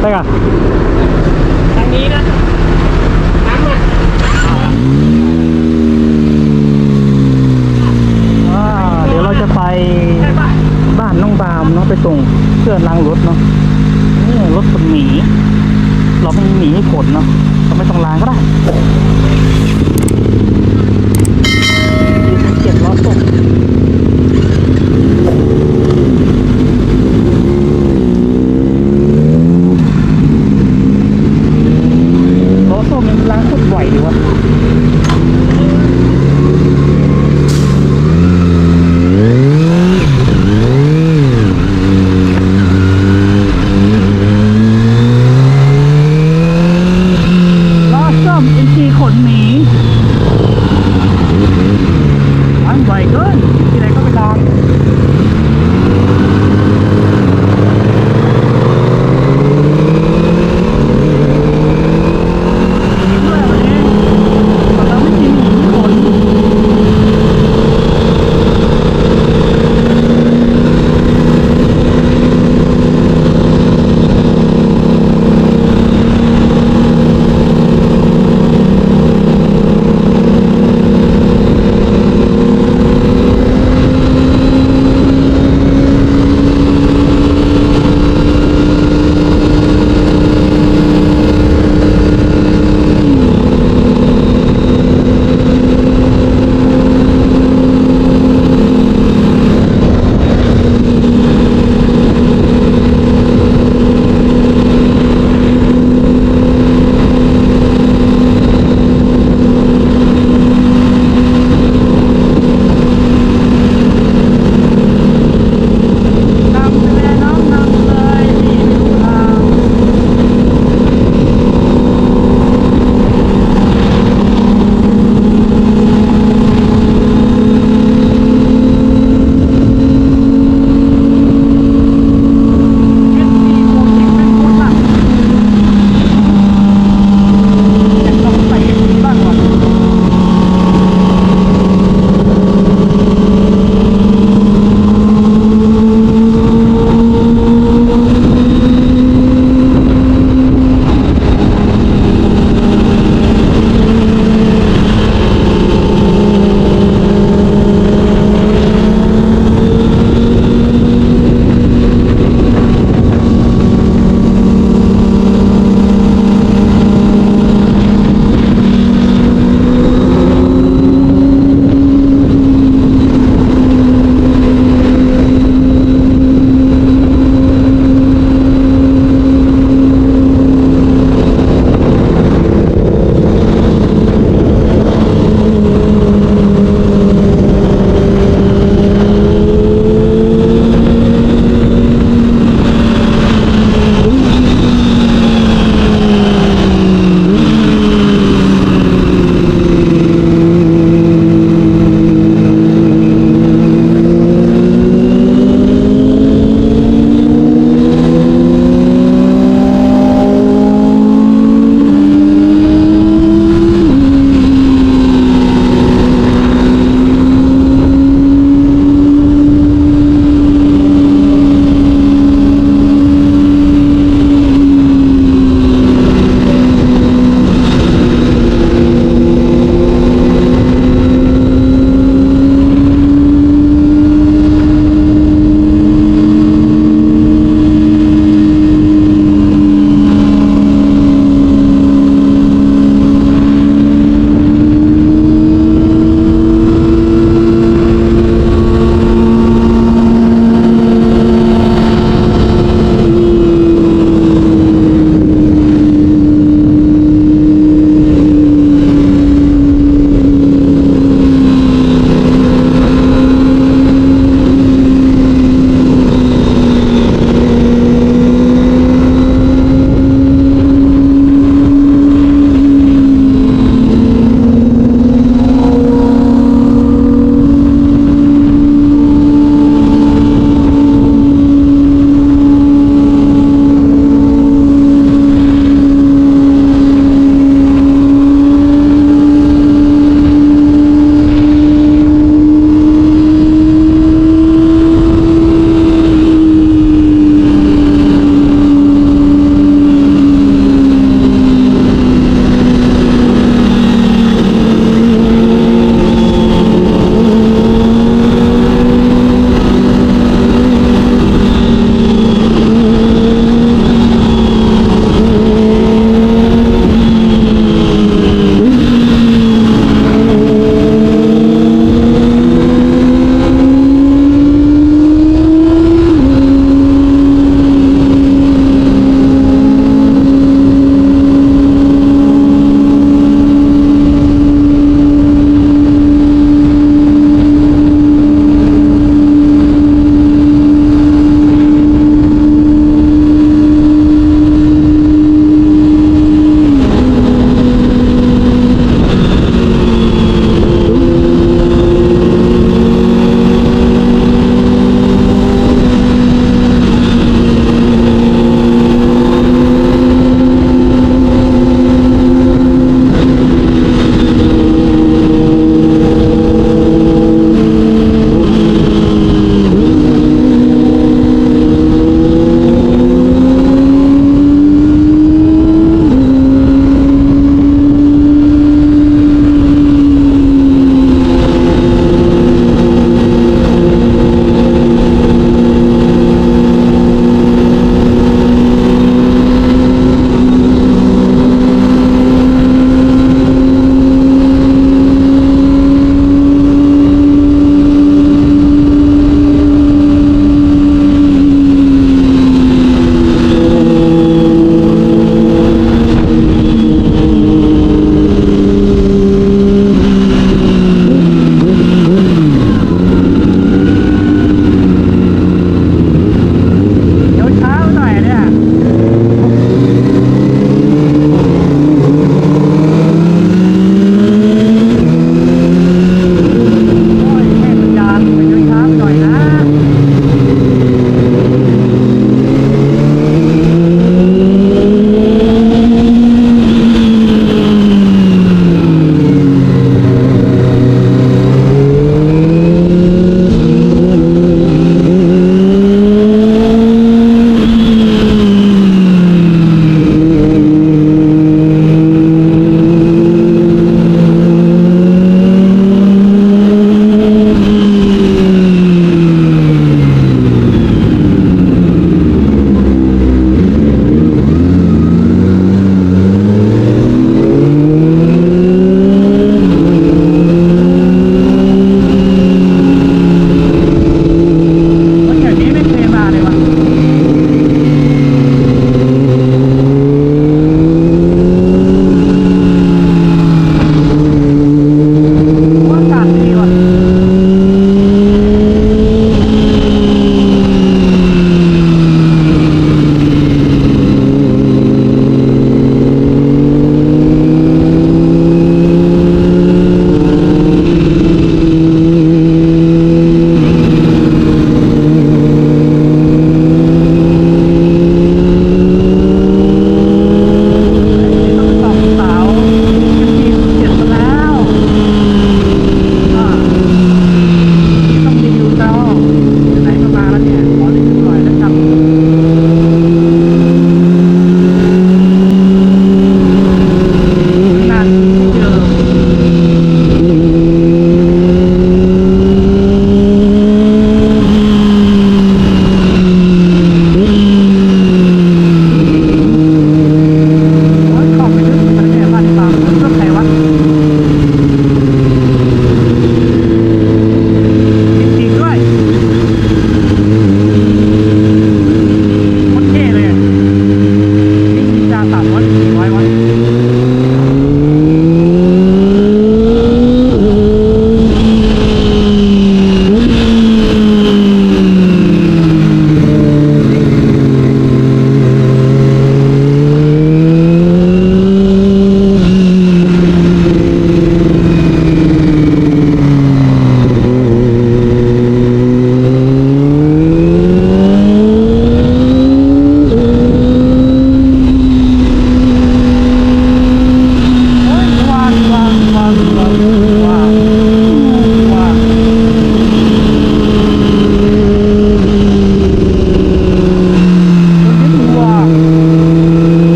ได้ก่ะทางนี้นะน้ำมันอ่าเดี๋ยวเราจะไปใช่ปะบ้านน้องบามเนาะไปส่งเพื่อนล้างรถเนาะนี่รถคนหมี เราไม่หนีให้ผลเนาะเราไม่ต้องล้างก็ได้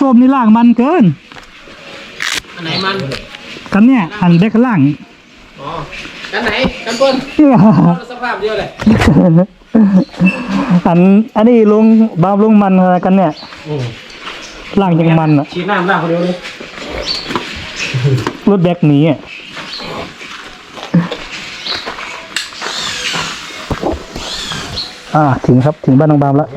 ส้มนี่ล่างมันเกิน อันไหนมันกันเนี่ยอันเด็กข้างล่าง อ๋อกันไหนกันบนเนี่ยสภาพเดียวเลยอันอันนี้ลงบามลงมันอะไรกันเนี่ยอืมล่างยังมันอะฉีดน้ำล่างคนเดียวเลยรถแบกหนีอะอ่าถึงครับถึงบ้านน้องบามแล้ว